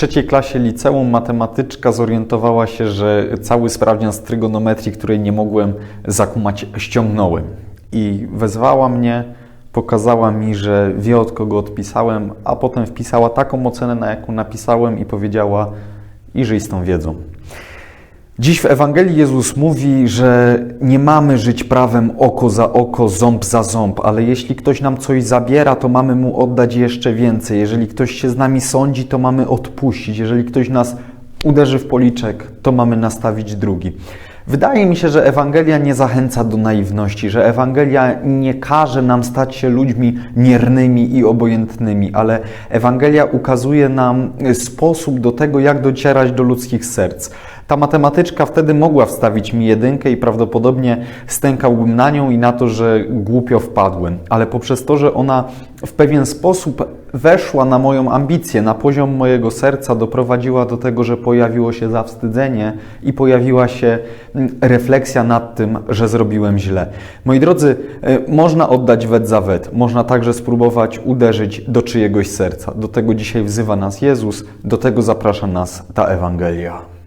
trzeciej klasie liceum matematyczka zorientowała się, że cały sprawdzian z trygonometrii, której nie mogłem zakumać, ściągnąłem. I wezwała mnie, pokazała mi, że wie od kogo odpisałem, a potem wpisała taką ocenę, na jaką napisałem i powiedziała: i żyj z tą wiedzą. Dziś w Ewangelii Jezus mówi, że nie mamy żyć prawem oko za oko, ząb za ząb, ale jeśli ktoś nam coś zabiera, to mamy mu oddać jeszcze więcej. Jeżeli ktoś się z nami sądzi, to mamy odpuścić. Jeżeli ktoś nas uderzy w policzek, to mamy nastawić drugi. Wydaje mi się, że Ewangelia nie zachęca do naiwności, że Ewangelia nie każe nam stać się ludźmi miernymi i obojętnymi, ale Ewangelia ukazuje nam sposób do tego, jak docierać do ludzkich serc. Ta matematyczka wtedy mogła wstawić mi jedynkę i prawdopodobnie stękałbym na nią i na to, że głupio wpadłem, ale poprzez to, że ona w pewien sposób weszła na moją ambicję, na poziom mojego serca, doprowadziła do tego, że pojawiło się zawstydzenie i pojawiła się refleksja nad tym, że zrobiłem źle. Moi drodzy, można oddać wet za wet, można także spróbować uderzyć do czyjegoś serca. Do tego dzisiaj wzywa nas Jezus, do tego zaprasza nas ta Ewangelia.